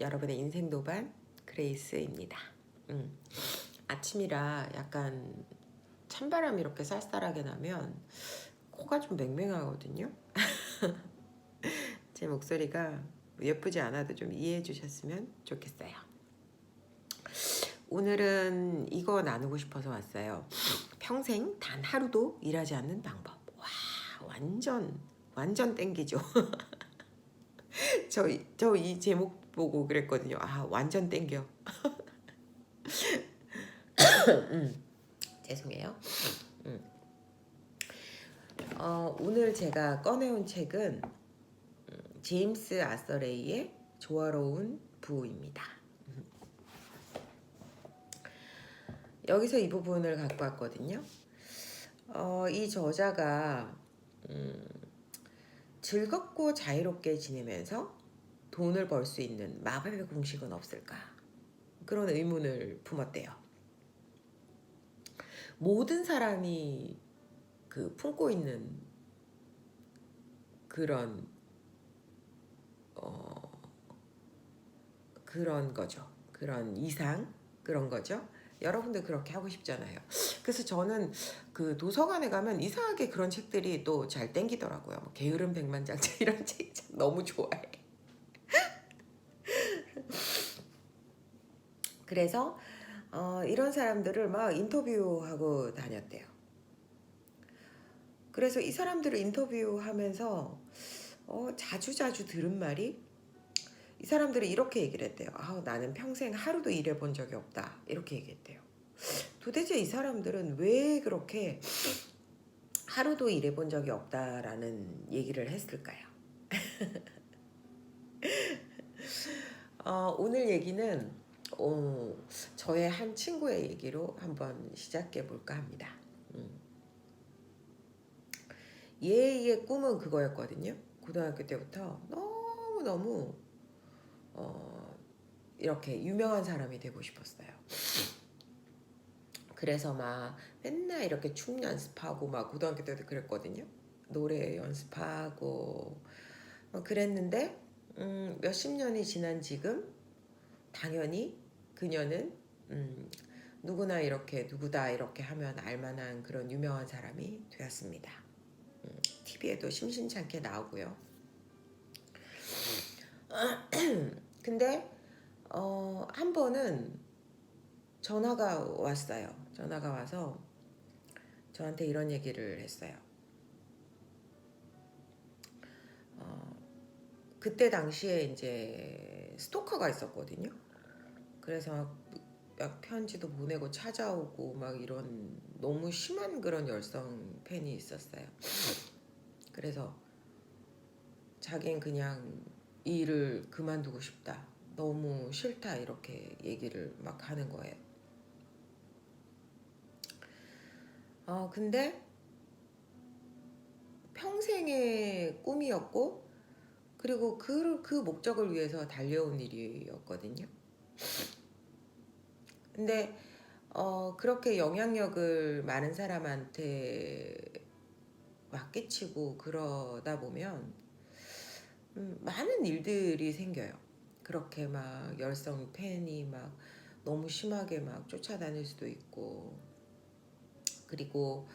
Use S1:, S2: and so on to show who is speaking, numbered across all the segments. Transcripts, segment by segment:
S1: 여러분의 인생 도반 그레이스입니다. 음, 아침이라 약간 찬바람이 이렇게 쌀쌀하게 나면 코가 좀 맹맹하거든요. 제 목소리가 예쁘지 않아도 좀 이해해 주셨으면 좋겠어요. 오늘은 이거 나누고 싶어서 왔어요. 평생 단 하루도 일하지 않는 방법. 와, 완전 완전 땡기죠. 저 저 이 제목 보고 그랬거든요. 아, 완전 땡겨. 음, 죄송해요. 음. 어, 오늘 제가 꺼내온 책은 음, 제임스 아서레이의 조화로운 부입니다. 여기서 이 부분을 갖고 왔거든요. 어, 이 저자가 음, 즐겁고 자유롭게 지내면서 돈을 벌 수 있는 마법의 공식은 없을까? 그런 의문을 품었대요. 모든 사람이 그 품고 있는 그런 어 그런 거죠. 그런 이상 그런 거죠. 여러분들 그렇게 하고 싶잖아요. 그래서 저는 그 도서관에 가면 이상하게 그런 책들이 또 잘 땡기더라고요. 뭐 게으른 백만장자 이런 책참 너무 좋아해. 그래서 어, 이런 사람들을 막 인터뷰하고 다녔대요. 그래서 이 사람들을 인터뷰하면서 어, 자주 자주 들은 말이 이 사람들이 이렇게 얘기를 했대요. 아, 나는 평생 하루도 일해본 적이 없다. 이렇게 얘기했대요. 도대체 이 사람들은 왜 그렇게 하루도 일해본 적이 없다라는 얘기를 했을까요? 어, 오늘 얘기는 어, 저의 한 친구의 얘기로 한번 시작해 볼까 합니다. 음. 얘의 꿈은 그거였거든요. 고등학교 때부터 너무 너무 어, 이렇게 유명한 사람이 되고 싶었어요. 그래서 막 맨날 이렇게 춤 연습하고 막 고등학교 때도 그랬거든요. 노래 연습하고 뭐 그랬는데 음, 몇십 년이 지난 지금 당연히 그녀는 음, 누구나 이렇게 누구다 이렇게 하면 알만한 그런 유명한 사람이 되었습니다. 음, TV에도 심심찮게 나오고요. 근데 어, 한 번은 전화가 왔어요. 전화가 와서 저한테 이런 얘기를 했어요. 어, 그때 당시에 이제 스토커가 있었거든요. 그래서 막 편지도 보내고 찾아오고 막 이런 너무 심한 그런 열성 팬이 있었어요. 그래서 자긴 그냥 이 일을 그만두고 싶다. 너무 싫다. 이렇게 얘기를 막 하는 거예요. 어, 근데 평생의 꿈이었고, 그리고 그, 그 목적을 위해서 달려온 일이었거든요. 근데, 어, 그렇게 영향력을 많은 사람한테 막 끼치고 그러다 보면, 음, 많은 일들이 생겨요. 그렇게 막 열성 팬이 막 너무 심하게 막 쫓아다닐 수도 있고, 그리고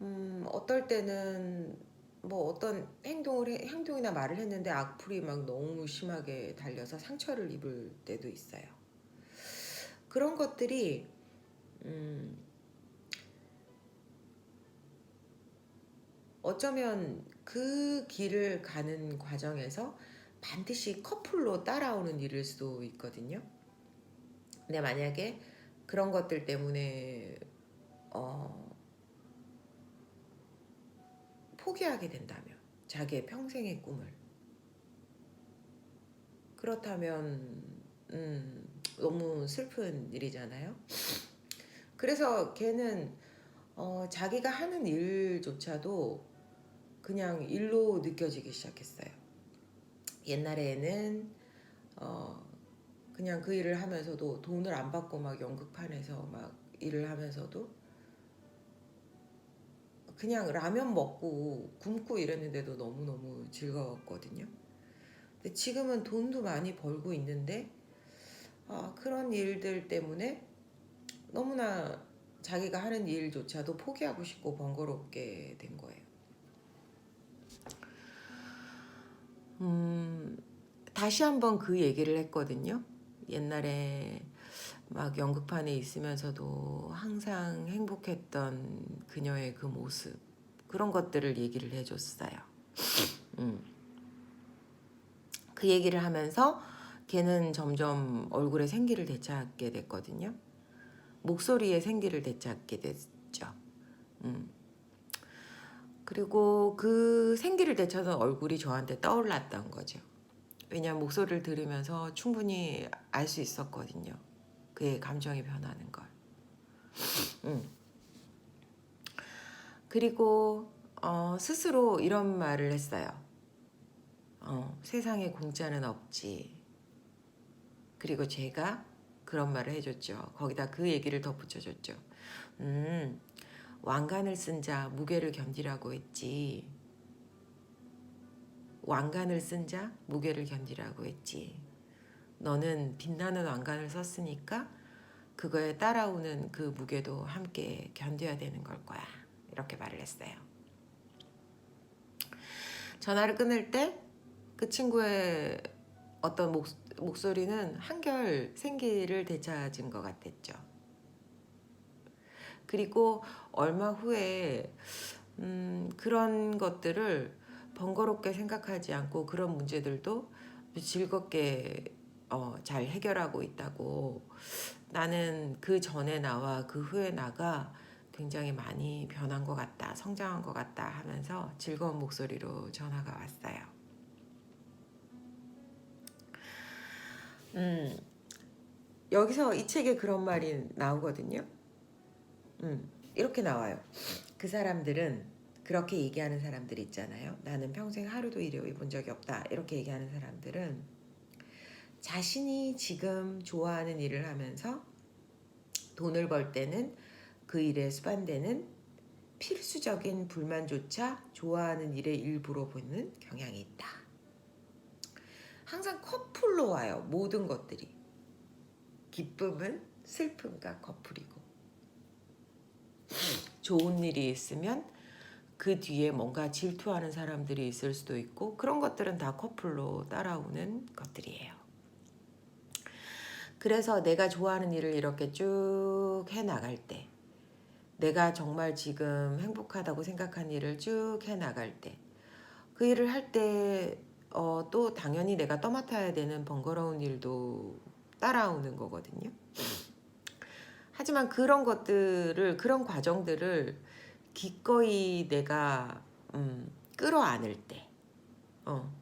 S1: 음, 어떨 때는 뭐 어떤 행동을 해- 행동이나 말을 했는데 악플이 막 너무 심하게 달려서 상처를 입을 때도 있어요. 그런 것들이 음, 어쩌면 그 길을 가는 과정에서 반드시 커플로 따라오는 일일 수도 있거든요. 근데 만약에 그런 것들 때문에 어, 포기하게 된다면 자기의 평생의 꿈을 그렇다면 음, 너무 슬픈 일이잖아요. 그래서 걔는 어, 자기가 하는 일조차도 그냥 일로 느껴지기 시작했어요. 옛날에는 어, 그냥 그 일을 하면서도 돈을 안 받고 막 연극판에서 막 일을 하면서도 그냥 라면 먹고 굶고 이랬는데도 너무너무 즐거웠거든요. 근데 지금은 돈도 많이 벌고 있는데 아, 그런 일들 때문에 너무나 자기가 하는 일조차도 포기하고 싶고 번거롭게 된 거예요. 음, 다시 한번 그 얘기를 했거든요. 옛날에 막 연극판에 있으면서도 항상 행복했던 그녀의 그 모습 그런 것들을 얘기를 해줬어요. 음. 그 얘기를 하면서 걔는 점점 얼굴에 생기를 되찾게 됐거든요. 목소리에 생기를 되찾게 됐죠. 음. 그리고 그 생기를 되찾은 얼굴이 저한테 떠올랐던 거죠. 왜냐하면 목소리를 들으면서 충분히 알 수 있었거든요. 그의 감정이 변하는 걸. 음. 그리고 어, 스스로 이런 말을 했어요. 어, 세상에 공짜는 없지. 그리고 제가 그런 말을 해줬죠. 거기다 그 얘기를 덧붙여줬죠. 음, 왕관을 쓴 자 무게를 견디라고 했지. 왕관을 쓴 자 무게를 견디라고 했지. 너는 빛나는 왕관을 썼으니까 그거에 따라오는 그 무게도 함께 견뎌야 되는 걸 거야. 이렇게 말을 했어요. 전화를 끊을 때 그 친구의 어떤 목, 목소리는 한결 생기를 되찾은 것 같았죠. 그리고 얼마 후에 음, 그런 것들을 번거롭게 생각하지 않고 그런 문제들도 즐겁게 어, 잘 해결하고 있다고 나는 그 전에 나와 그 후에 나가 굉장히 많이 변한 것 같다, 성장한 것 같다 하면서 즐거운 목소리로 전화가 왔어요. 음, 여기서 이 책에 그런 말이 나오거든요. 음, 이렇게 나와요. 그 사람들은 그렇게 얘기하는 사람들 있잖아요. 나는 평생 하루도 일해 본 적이 없다. 이렇게 얘기하는 사람들은 자신이 지금 좋아하는 일을 하면서 돈을 벌 때는 그 일에 수반되는 필수적인 불만조차 좋아하는 일의 일부로 보는 경향이 있다. 항상 커플로 와요. 모든 것들이. 기쁨은 슬픔과 커플이고. 좋은 일이 있으면 그 뒤에 뭔가 질투하는 사람들이 있을 수도 있고 그런 것들은 다 커플로 따라오는 것들이에요. 그래서 내가 좋아하는 일을 이렇게 쭉 해 나갈 때 내가 정말 지금 행복하다고 생각한 일을 쭉 해 나갈 때 그 일을 할 때 어, 또 당연히 내가 떠맡아야 되는 번거로운 일도 따라오는 거거든요. 하지만 그런 것들을 그런 과정들을 기꺼이 내가 음, 끌어안을 때, 어,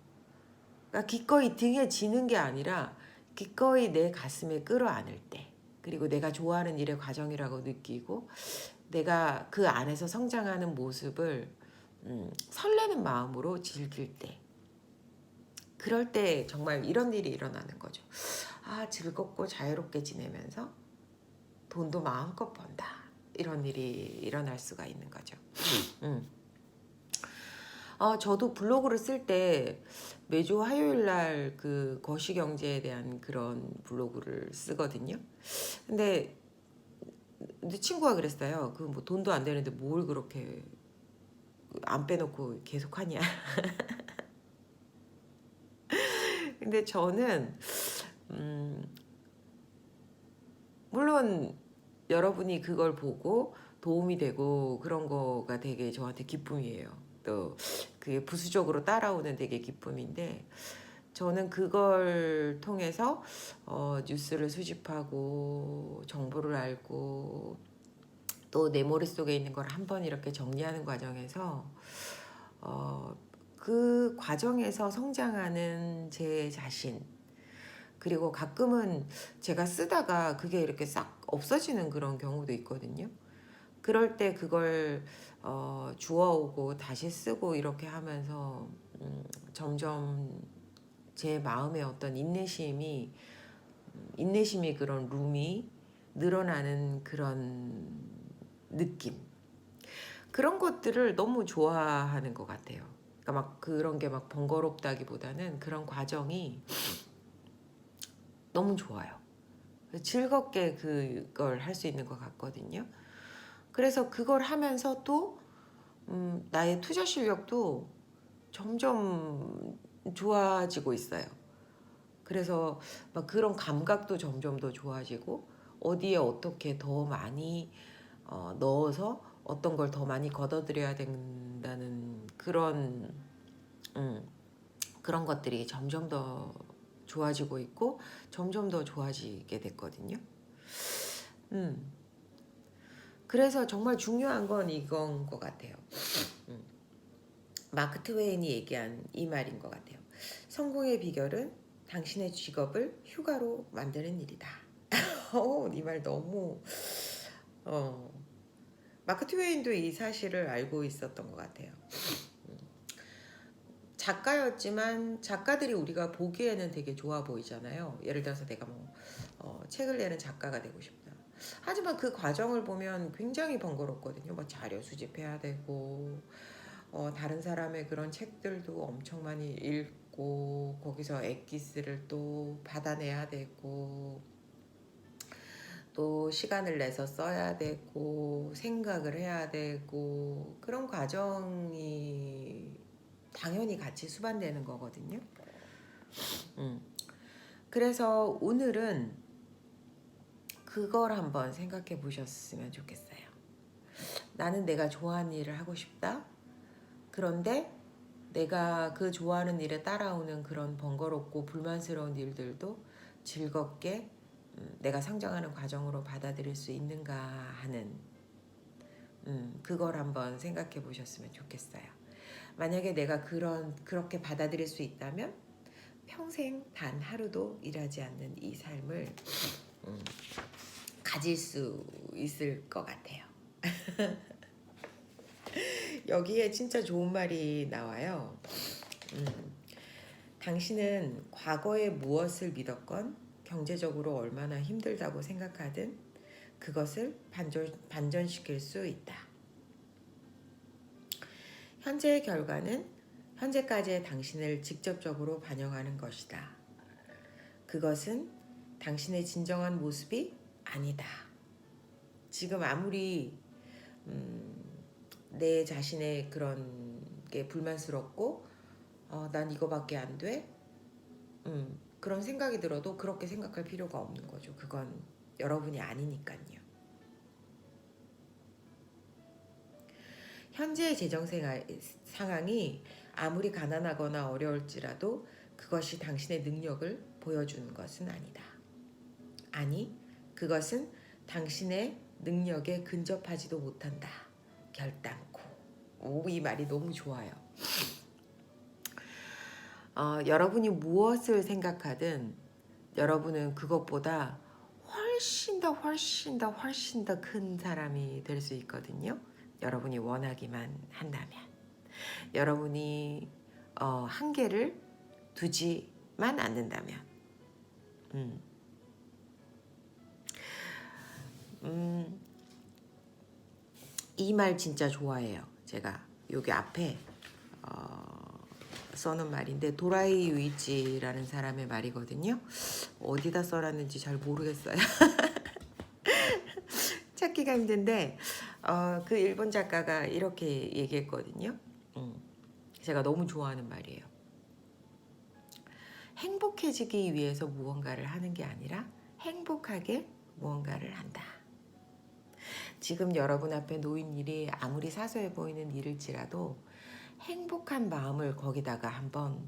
S1: 그러니까 기꺼이 등에 지는 게 아니라 기꺼이 내 가슴에 끌어안을 때, 그리고 내가 좋아하는 일의 과정이라고 느끼고 내가 그 안에서 성장하는 모습을 음, 설레는 마음으로 즐길 때, 그럴 때 정말 이런 일이 일어나는 거죠. 아 즐겁고 자유롭게 지내면서 돈도 마음껏 번다. 이런 일이 일어날 수가 있는 거죠. 음. 어, 저도 블로그를 쓸 때 매주 화요일 날 그 거시경제에 대한 그런 블로그를 쓰거든요. 근데 내 친구가 그랬어요. 그 뭐 돈도 안 되는데 뭘 그렇게 안 빼놓고 계속 하냐. 근데 저는 음 물론 여러분이 그걸 보고 도움이 되고 그런 거가 되게 저한테 기쁨이에요. 또 그게 부수적으로 따라오는 되게 기쁨인데 저는 그걸 통해서 어, 뉴스를 수집하고 정보를 알고 또 내 머릿속에 있는 걸 한 번 이렇게 정리하는 과정에서 어, 그 과정에서 성장하는 제 자신 그리고 가끔은 제가 쓰다가 그게 이렇게 싹 없어지는 그런 경우도 있거든요. 그럴 때 그걸 어, 주워오고 다시 쓰고 이렇게 하면서 음, 점점 제 마음의 어떤 인내심이 인내심이 그런 룸이 늘어나는 그런 느낌 그런 것들을 너무 좋아하는 것 같아요. 그러니까 막 그런 게 막 번거롭다기보다는 그런 과정이 너무 좋아요. 즐겁게 그걸 할 수 있는 것 같거든요. 그래서 그걸 하면서 또 음, 나의 투자 실력도 점점 좋아지고 있어요. 그래서 막 그런 감각도 점점 더 좋아지고 어디에 어떻게 더 많이 어, 넣어서 어떤 걸 더 많이 걷어들여야 된다는 그런 음, 그런 것들이 점점 더 좋아지고 있고 점점 더 좋아지게 됐거든요. 음. 그래서 정말 중요한 건 이건 것 같아요. 음. 마크 트웨인이 얘기한 이 말인 것 같아요. 성공의 비결은 당신의 직업을 휴가로 만드는 일이다. 어, 이말 너무 어. 마크 트웨인도 이 사실을 알고 있었던 것 같아요. 음. 작가였지만 작가들이 우리가 보기에는 되게 좋아 보이잖아요. 예를 들어서 내가 뭐 어, 책을 내는 작가가 되고 싶다. 하지만 그 과정을 보면 굉장히 번거롭거든요. 뭐 자료 수집해야 되고 어, 다른 사람의 그런 책들도 엄청 많이 읽고 거기서 엑기스를 또 받아내야 되고 또 시간을 내서 써야 되고 생각을 해야 되고 그런 과정이 당연히 같이 수반되는 거거든요. 음. 그래서 오늘은 그걸 한번 생각해 보셨으면 좋겠어요. 나는 내가 좋아하는 일을 하고 싶다. 그런데 내가 그 좋아하는 일에 따라오는 그런 번거롭고 불만스러운 일들도 즐겁게 음, 내가 성장하는 과정으로 받아들일 수 있는가 하는 음, 그걸 한번 생각해 보셨으면 좋겠어요. 만약에 내가 그런 그렇게 받아들일 수 있다면 평생 단 하루도 일하지 않는 이 삶을 음, 가질 수 있을 것 같아요. 여기에 진짜 좋은 말이 나와요. 음, 당신은 과거에 무엇을 믿었건 경제적으로 얼마나 힘들다고 생각하든 그것을 반전, 반전시킬 수 있다. 현재의 결과는 현재까지의 당신을 직접적으로 반영하는 것이다. 그것은 당신의 진정한 모습이 아니다. 지금 아무리 음, 내 자신의 그런 게 불만스럽고 어, 난 이거밖에 안 돼. 음, 그런 생각이 들어도 그렇게 생각할 필요가 없는 거죠. 그건 여러분이 아니니까요. 현재의 재정 상황이 아무리 가난하거나 어려울지라도 그것이 당신의 능력을 보여주는 것은 아니다. 아니, 그것은 당신의 능력에 근접하지도 못한다. 결단코. 오, 이 말이 너무 좋아요. 어, 여러분이 무엇을 생각하든 여러분은 그것보다 훨씬 더 훨씬 더 훨씬 더 큰 사람이 될 수 있거든요. 여러분이 원하기만 한다면. 여러분이 어, 한계를 두지만 않는다면. 음. 음, 이 말 진짜 좋아해요. 제가 여기 앞에 어, 써놓은 말인데 도라이 유이치라는 사람의 말이거든요. 어디다 써놨는지 잘 모르겠어요. 찾기가 힘든데 어, 그 일본 작가가 이렇게 얘기했거든요. 음, 제가 너무 좋아하는 말이에요. 행복해지기 위해서 무언가를 하는 게 아니라 행복하게 무언가를 한다. 지금 여러분 앞에 놓인 일이 아무리 사소해 보이는 일일지라도 행복한 마음을 거기다가 한번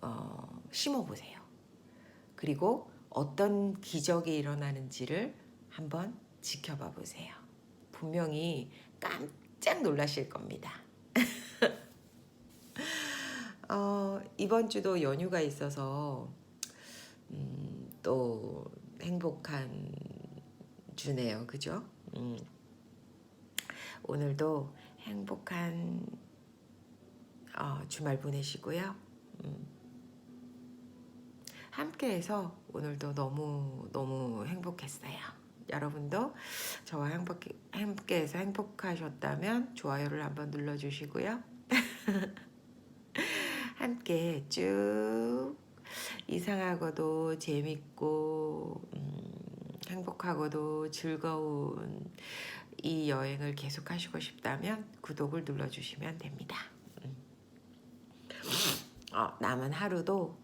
S1: 어, 심어보세요. 그리고 어떤 기적이 일어나는지를 한번 지켜봐 보세요. 분명히 깜짝 놀라실 겁니다. 어, 이번 주도 연휴가 있어서 음, 또 행복한 주네요. 그죠? 음. 오늘도 행복한 어, 주말 보내시고요. 음. 함께해서 오늘도 너무 너무 행복했어요. 여러분도 저와 행복 함께해서 행복하셨다면 좋아요를 한번 눌러주시고요. 함께 쭉 이상하고도 재밌고 음, 행복하고도 즐거운 이 여행을 계속하시고 싶다면 구독을 눌러주시면 됩니다. 음. 어, 남은 하루도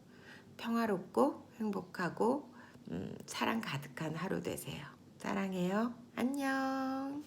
S1: 평화롭고 행복하고 음, 사랑 가득한 하루 되세요. 사랑해요. 안녕.